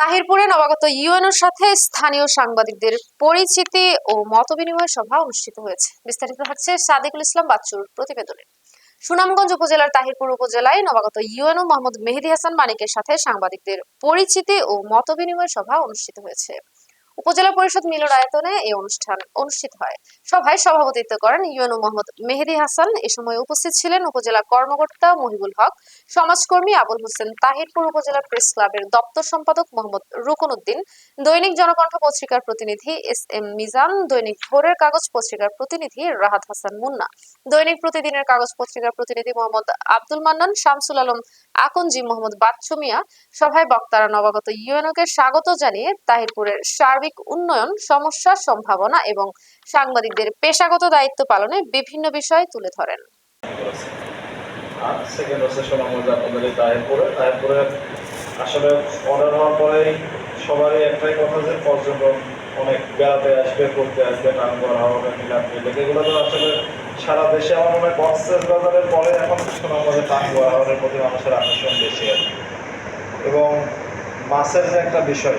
তাহিরপুরে নবাগত ইউএনওর সাথে স্থানীয় সাংবাদিকদের পরিচিতি ও মতবিনিময় সভা অনুষ্ঠিত হয়েছে। বিস্তারিত হচ্ছে সাদিকুল ইসলাম বাচ্চুর প্রতিবেদনে। সুনামগঞ্জ উপজেলার তাহিরপুর উপজেলায় নবাগত ইউএনও মোহাম্মদ মেহেদি হাসান মানিকের সাথে সাংবাদিকদের পরিচিতি ও মতবিনিময় সভা অনুষ্ঠিত হয়েছে। উপজেলা পরিষদ মিলনায়তনে এই অনুষ্ঠান অনুষ্ঠিত হয়। সভায় সভাপতিত্ব করেন ইউএনও মোহাম্মদ মেহেদি হাসান। এ সময় উপস্থিত ছিলেন উপজেলা কর্মকর্তা মহিবুল হক, সমাজকর্মী আবুল হোসেন তাহিরপুর উপজেলা প্রেস ক্লাবের দপ্তর সম্পাদক মোহাম্মদ রুকন উদ্দিন দৈনিক জনকণ্ঠ পত্রিকার প্রতিনিধি এস এম মিজান, দৈনিক ভোরের কাগজ পত্রিকার প্রতিনিধি রাহাত হাসান মুন্না, দৈনিক প্রতিদিনের কাগজ পত্রিকার প্রতিনিধি মোহাম্মদ আব্দুল মান্নান, শামসুল আলম আকনজি, মোহাম্মদ বাচ্চু মিয়া। সভায় বক্তারা নবাগত ইউএনওকে স্বাগত জানিয়ে তাহিরপুরের সার্বিক উন্নয়ন, সমস্যা সম্ভাবনা এবং সাংবাদিকদের পেশাগত দায়িত্ব পালনে বিভিন্ন বিষয় তুলে ধরেন। আসলে অর্ডার হওয়ার পরেই সবারই একটাই কথা যে পর্যটন অনেক বেড়াতে আসবে, ঘুরতে আসবে এগুলো তো আসলে সারা দেশে আমার মনে হয় পরে এখন হওয়ার প্রতি মানুষের আকর্ষণ বেশি আর এবং মাছের যে একটা বিষয়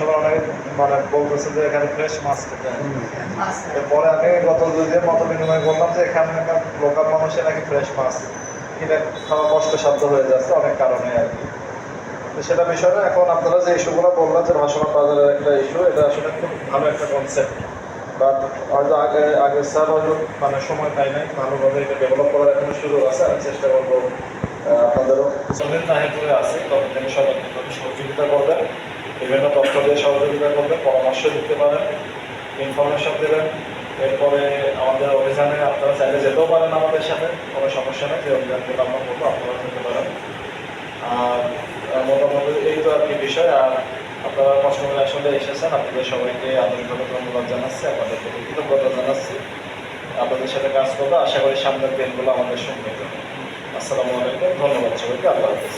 সবাই অনেকে মানে বলতেছে যে এখানে ফ্রেশ মাছ খেতে। এরপরে আমি গত দুই দিন মত বিনিময় করলাম যে এখানে লোকাল মানুষের নাকি ফ্রেশ মাছ কিনে খাওয়া কষ্টসাধ্য হয়ে যাচ্ছে অনেক কারণে আর কি। সেটা বিষয় না, এখন আপনারা যে ইস্যুগুলো বললেন যে ভাসমান বাজারের একটা ইস্যু এটা আসলে খুব ভালো একটা কনসেপ্ট বাট হয়তো আগে আগে স্যার হয়তো মানে সময় পাই নাই, ভালোভাবে এটা ডেভেলপ করার এখনও সুযোগ আছে, আমি চেষ্টা করব আপনাদেরও। সবের তাহিরপুরে আছে তখন থেকে সবাই সহযোগিতা করবেন। বিভিন্ন তথ্য দিয়ে সহযোগিতা করবেন, পরামর্শ দিতে পারেন ইনফরমেশন দেবেন। এরপরে আমাদের অভিযানে আপনারা চাইলে যেতেও পারেন আমাদের সাথে, কোনো সমস্যা নেই, যে অভিযানগুলো আমরা করব আপনারা যেতে পারেন। আর মোটামুটি এই তো আর কি বিষয়, আর আপনারা কষ্ট আসলে এসেছেন, আপনাদের সবাইকে আন্তরিকভাবে ধন্যবাদ জানাচ্ছি, আপনাদের প্রতি কৃতজ্ঞতা জানাচ্ছি। আপনাদের সাথে কাজ করব, আশা করি সামনের দিনগুলো আমাদের সঙ্গে আসসালামু আলাইকুম, ধন্যবাদ সবাইকে, আল্লাহ হাফিজ।